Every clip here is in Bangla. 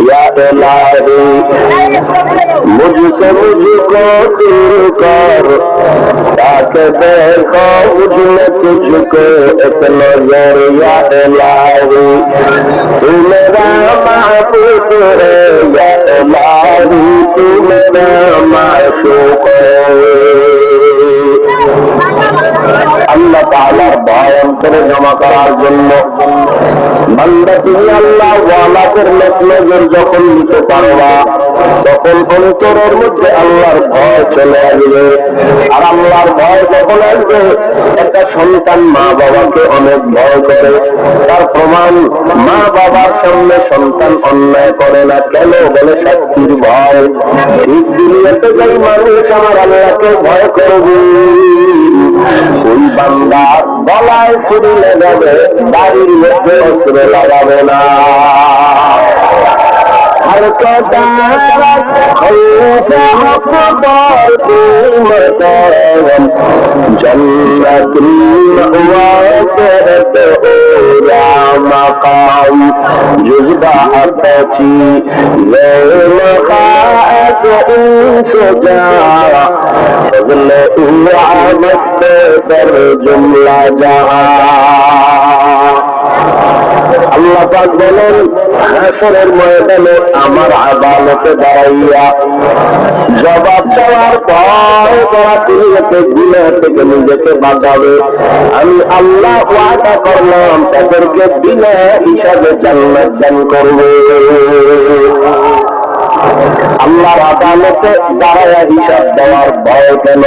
या इलाही मुझसे मुझको दूर कर ताकि देखो मुझ में तुझको एक नजर या इलाही तू मेरा महबूब है या इलाही तू मेरा माशूक আল্লাহ তাআলার ভয় অন্তরে জমা করার জন্য। বান্দা তুমি আল্লাহ ওয়ালাদের নজর যখন দিতে পারবা, তখন অন্তরের মধ্যে আল্লাহর ভয় চলে আসবে। আর আল্লাহর ভয় যখন আসবে, একটা সন্তান মা বাবাকে অনেক ভয় করে। তার প্রমাণ মা বাবার সামনে সন্তান অন্যায় করে না কেন বলে শাস্তির ভয়। ঠিক দুনিয়াতে যাই মানুষ আমার আল্লাহকে ভয় করবে। ওই বান্দা গলায় ছুরি লাগাবে বাড়ির মধ্যে অস্ত্র লাগাবে না। हर مقام جذباتي زي مقاعد انس جاء فضل اوعى مستثر جملة جاء আল্লাহ পাক বলেন হাসরের ময়দানে আমার আদালতে দাঁড়াইয়া জবাব দেওয়ার পর তারা তিনি যাতে গুণা থেকে নিজেকে বাঁচাবে। আমি আল্লাহ ওয়াদা করলাম, তাদেরকে বিনা হিসাবে জান্নাত দান করবে। আল্লাহর আদালতে দাঁড়ায় হিসাব দেওয়ার ভয় কেন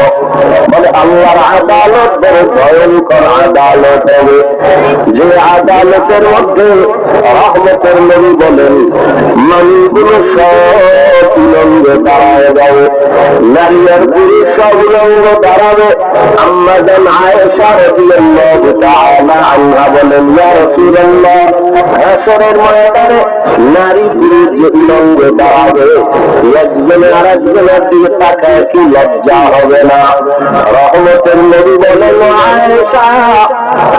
বলে, আল্লাহর আদালত বড় ভয়ঙ্কর আদালত হবে। যে আদালতের মধ্যে রহমতের নবী বলেন, মানুষগুলো সব উলঙ্গে দাঁড়ায় যাবে। নারী আর পুরুষ সব উলঙ্গ দাঁড়াবে। আম্মা জান আয়েশা রাদিয়াল্লাহু তাআলা আনহা বলেন, ইয়া রাসূলুল্লাহ, হাসরের ময়দানে নারী পুরুষ উলঙ্গে দাঁড়াবে একজনে আর একজনের দিকে তাকায় কি লজ্জা হবে না? রহমতের নবী বলেন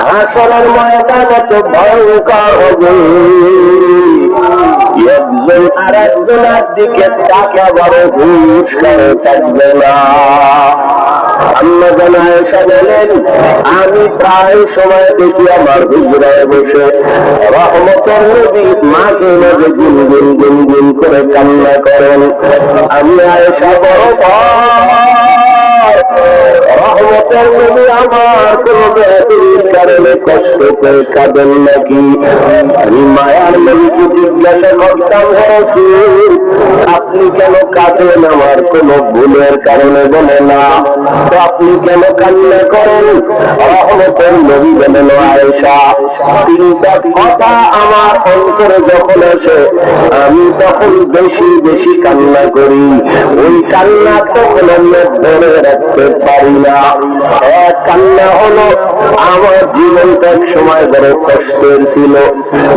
হাসরের ময়দান এত ভয়ঙ্কর হবে। আমি প্রায় সময় দেখি আমার হুজরায় বসে রহমতের নবী মাঝে মাঝে গুনগুন গুনগুন করে কান্না করেন। আমি আয়েশা বড় নবী আমার কারণে কষ্ট করে কাঁদেন নাকি? আমি মায়ার জিজ্ঞাসা করতাম আপনি কেন কাঁদেন? আমার কোন ভুলের কারণে বলে না। আপনি কেন কান্না করেন? রহমতের নবী বলেন, আয়েশা, তিনটা কথা আমার অন্তরে যখন আসে, আমি তখন বেশি বেশি কান্না করি। ওই কান্না তখন আমি ধরে রাখতে পারি না। এক কান্না হলো, আমার জীবনটা এক সময় বড় কষ্টের ছিল।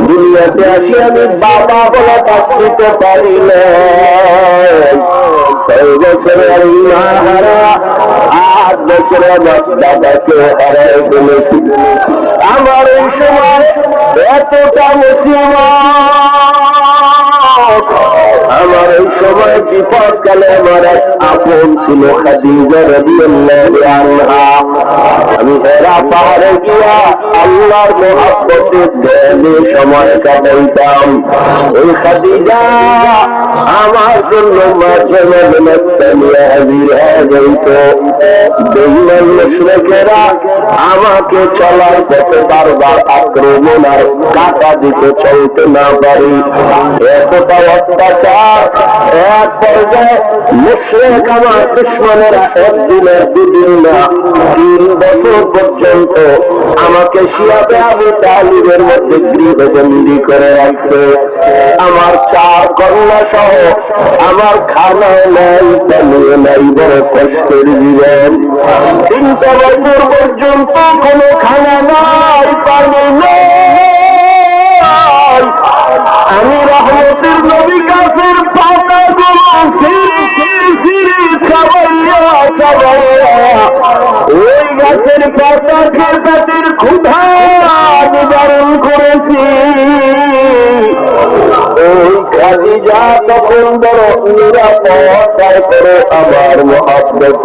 দুনিয়াতে আসি আমি, বাবা বলে পারি না ছয় বছরের মা হারা, আট বছরে আমার দাদাকে হারাই ফেলেছি। আমার এই সময় এতটা মুসিবত আমার এই সময় বিপদ কালে আমার এক আপন ছিল খাদিজা রাদিয়াল্লাহু আমি হেরা পাহাড়ে গিয়া আল্লাহর মহাব্বতের সময় কাটাইতাম। ওই খাদিজা আমার জন্য মাঝে মাঝে নাস্তা নিয়ে হাজির হয়ে যাইত। বেইমান মুশরিকেরা আমাকে চলার পথে বারবার আক্রমণ আর কাটা দিতে চলতে না পারি। এতটা অত্যাচার। এক পর্যায়ে মুশ্রেক আমার দুশ্মনেরা একদিনের দুদিন না, তিন বছর পর্যন্ত আমাকে শিয়াবে আবু তালিবের মধ্যে গৃহবন্দি করে রাখছে। আমার চার কন্যা সহ আমার খানা নাই পানীয় নাই, বড় কষ্টের জীবন। তিনটা বছর পর্যন্ত কোনো খানা নাই, পানি আমি রহমতের নবী গাছের পাতা গুলো ওই গাছের পাতা ক্ষুধা নিবারণ করেছি। ওই খাদিজা তখন বড় করে আমার মহাপ্রত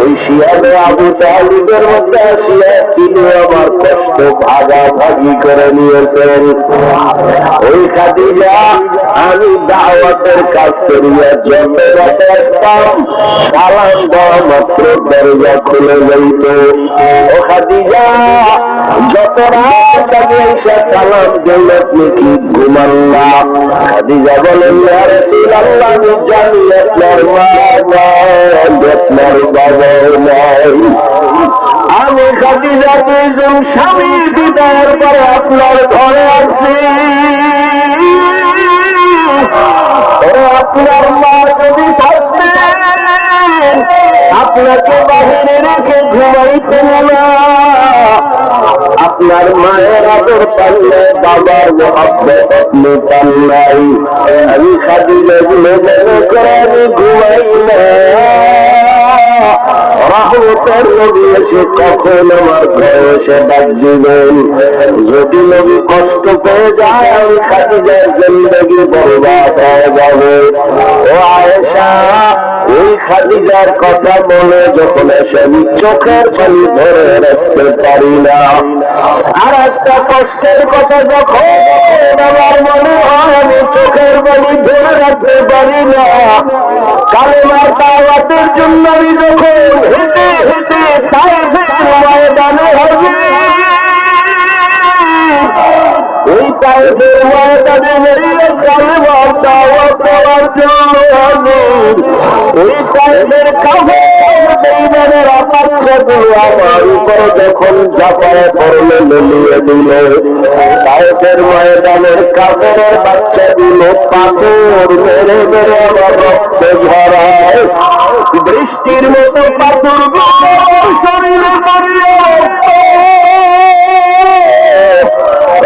ওই শিয়ালে আবু তালিবের মধ্যে আসিয়া ভাগাভাগি করে নিয়েছেন। ওই খাদিজা, আমি দাওয়াতের কাজ করিয়া আসতাম, সালাম দেওয়া মাত্র দরজা খুলে যাইত। ও খাদিজা, যত রাত এসে সালাম দিল, আপনি কি ঘুমান না? খাদিজা বলেন আল্লাহ আমি জানি আপনার মা নাই, আপনার বাবা নাই। আমি খাদিজা দুইজন স্বামী দিদার পরে আপনার ঘরে আছি আপনার মা যদি আপনাকে বাহিরে রেখে ঘুমাইতেন না আপনার মায়ের আদর পাল্লে বাবার মহাব্বত আপনি পাল্লাই আমি খাদি যেগুলো মনে করে আমি ঘুমাই নবী এসে কখন আমার ডাক দিবেন? যদি নবী কষ্ট পেয়ে যায়, আমি খাদিজার জিন্দগি বরবাদ হয়ে যাবে। ও আয়েশা ওই খাদিজার কথা বলে যখন এসে আমি চোখের ছবি ধরে রাখতে পারি না। আর একটা কষ্টের কথা যখন আমার মনে হয়, আমি চোখের বাড়ি ধরে রাখতে পারি না। কালেমার দাওয়াতের জন্য আমি যখন হেঁটে হেঁটে তাই ময়দানে হবে কালেমার দাওয়াত দেওয়ার জন্য ওই তাইদের কাছে বেইমানের বাচ্চাগুলো আমার উপর যখন ঝাঁপায় পড়লে মিলিয়ে দিল তাইদের ময়দানের কাপড়ের বাচ্চাগুলো পাথর মেরে মেরে আমার রক্ত ঝরায় বৃষ্টির মতো পাথর শরীরে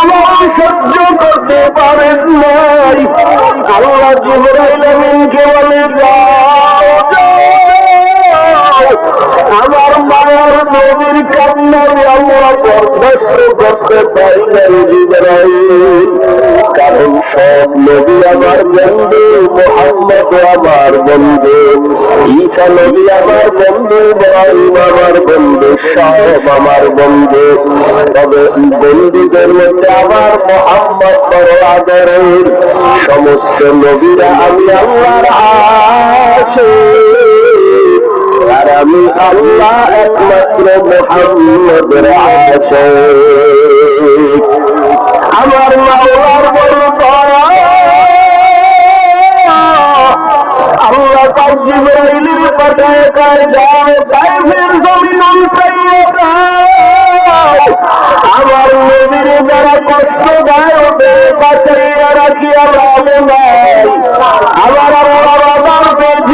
আমার সহ্য করতে পারেন নাই। আল্লাহ জিবরাইল আমিনকে বলে যাও নবীর কান্নারে আমরা কারণ সব নবী আমার বন্ধু, মোহাম্মদ আমার বন্ধু, ঈসা নবী আমার বন্ধু, ইব্রাহিম আমার বন্ধু সব আমার বন্ধু। তবে বন্ধুদের মধ্যে আমার মোহাম্মদ বড় আদরের। সমস্ত নবীরা আমি আল্লাহর আছে আর আমি আল্লাহ একমাত্র মোহাম্মদের আছে আমার মাওলার বড় দয়া আল্লাহ তার জিবরাইলের পাঠায় কার যাও তাইফের জমিন আমার নবীর যারা কষ্ট দেয়, ওদের বাঁচাইয়া রাখিয়া রামে নাই আমার আল্লাহ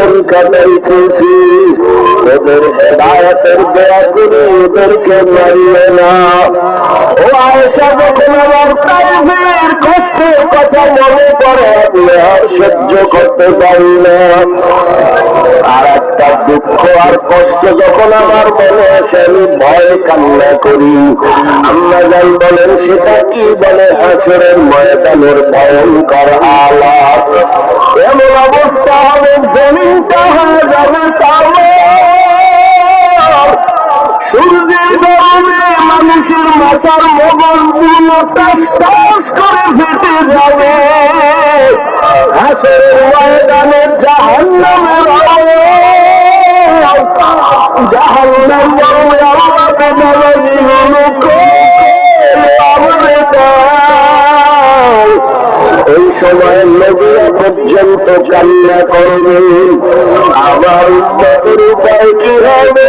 জীবন কাটাইতেছি ওদের আয়সা যখন আমার কথা মনে আমি আর সহ্য করতে পারি না। আর একটা দুঃখ আর কষ্ট যখন আমার মনে আসে, আমি ভয় কান্না করি। আল্লাহ যাই বলেন, সেটা কি বলে? হাসরের ময়দানের ভয়ঙ্কর আলাপ। এমন অবস্থা হবে জমিনটা হয়ে যাবে তামার মানুষের মাথার মগজগুলো টাস টাস করে ফেটে যাবে। হাসের ময়দানে জাহান্নামের জাহান্নাম আমাকে নবী এই সময় নদীরা পর্যন্ত কান্না করবেন। আমার উন্নতির উপায় কি হবে?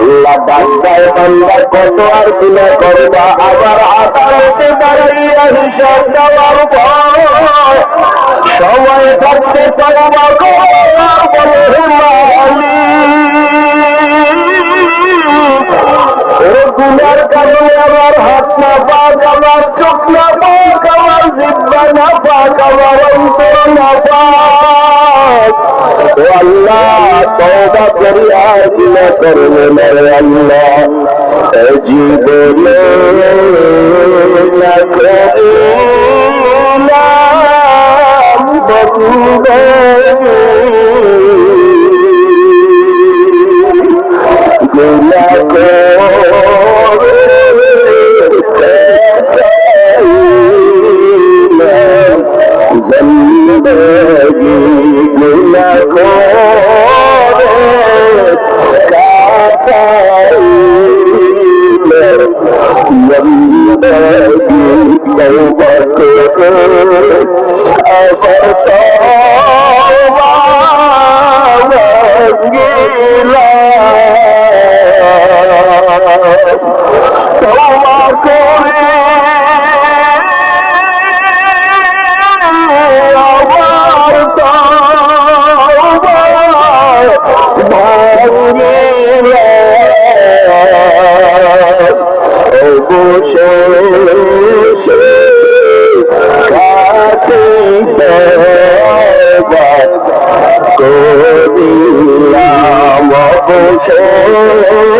আল্লাহ বান্দায় বান্দা কত আর গুণা করবা? আবার আদালতে দাঁড়াইয়া হিসাব দেওয়ার পর সময় থাকতে পারবা বলে হে মালিক গুনার কারণে আমার হাত না পাক আমার চোখ না পাক আমার জিব্বা না পাক জীবনে তোমার করে আমার করিলাম অবশেষে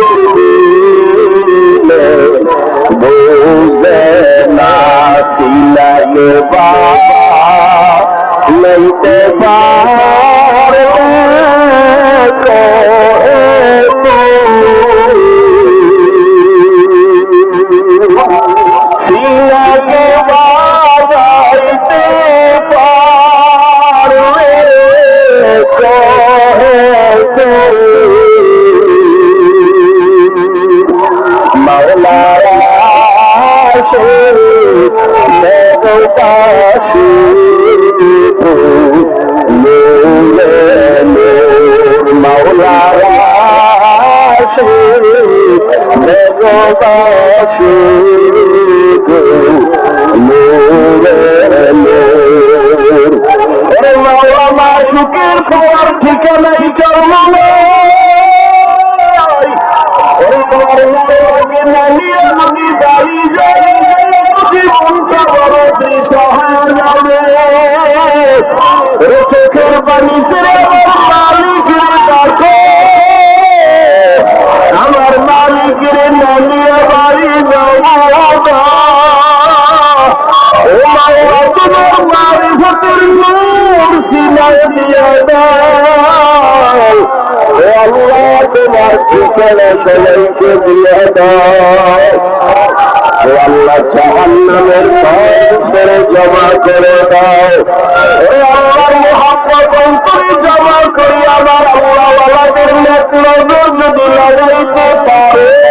সিলাইয়ে বা ওরে খবর ঠিকানাই সিনায় দিয়ে দাও আল্লাহ তোমার ঠিকানা সবাইকে দিয়ে দাও আল্লাহ জাহান্নামের জমা করে দাও জমা করি পারে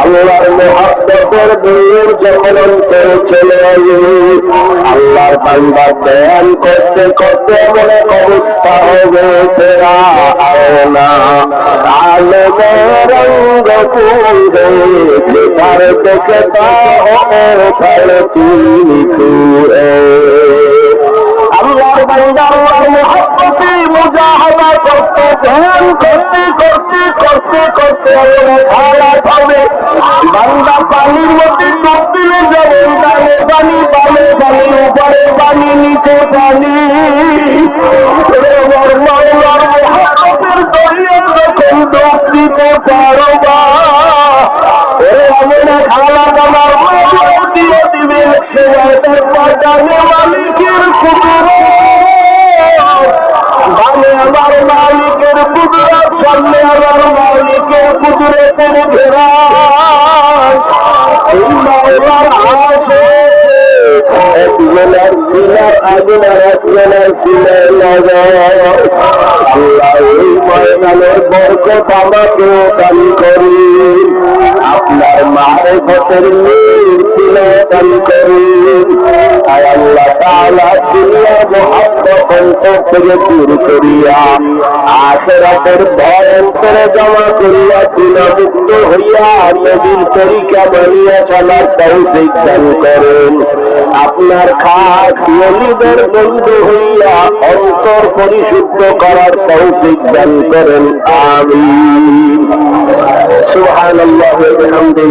আল্লাহর মোহাব্বতের দূর যখন অন্তরে চলে আল্লাহর বান্দা ধ্যান করতে করতে মনে অবস্থা হবে তেরা আয়না আলমে রঙ্গ কুন্দে তার দেখে তা তার তুমি কুয়ে আল্লাহর বান্দা আল্লাহর মুজাহাদা করতে করতে করতে করতে করতে আল্লাহ মধ্যে ডুব দিলে যেমন বামে পানি উপরে পানি, নিচে পানি। মালিকের কুদরতের ঘেরা একজনের সিলার আগুনের একজনের আল্লাহ এই ময়দানের বরকত আমাকে দান করি আপনার মারে ভোটের সিলে দান করি। জমা করিয়া হইয়া করেন। আপনার খাস বন্ধু হইয়া অন্তর পরিশুদ্ধ করার তৌফিক দান করেন। আমিন। সুবহানাল্লাহি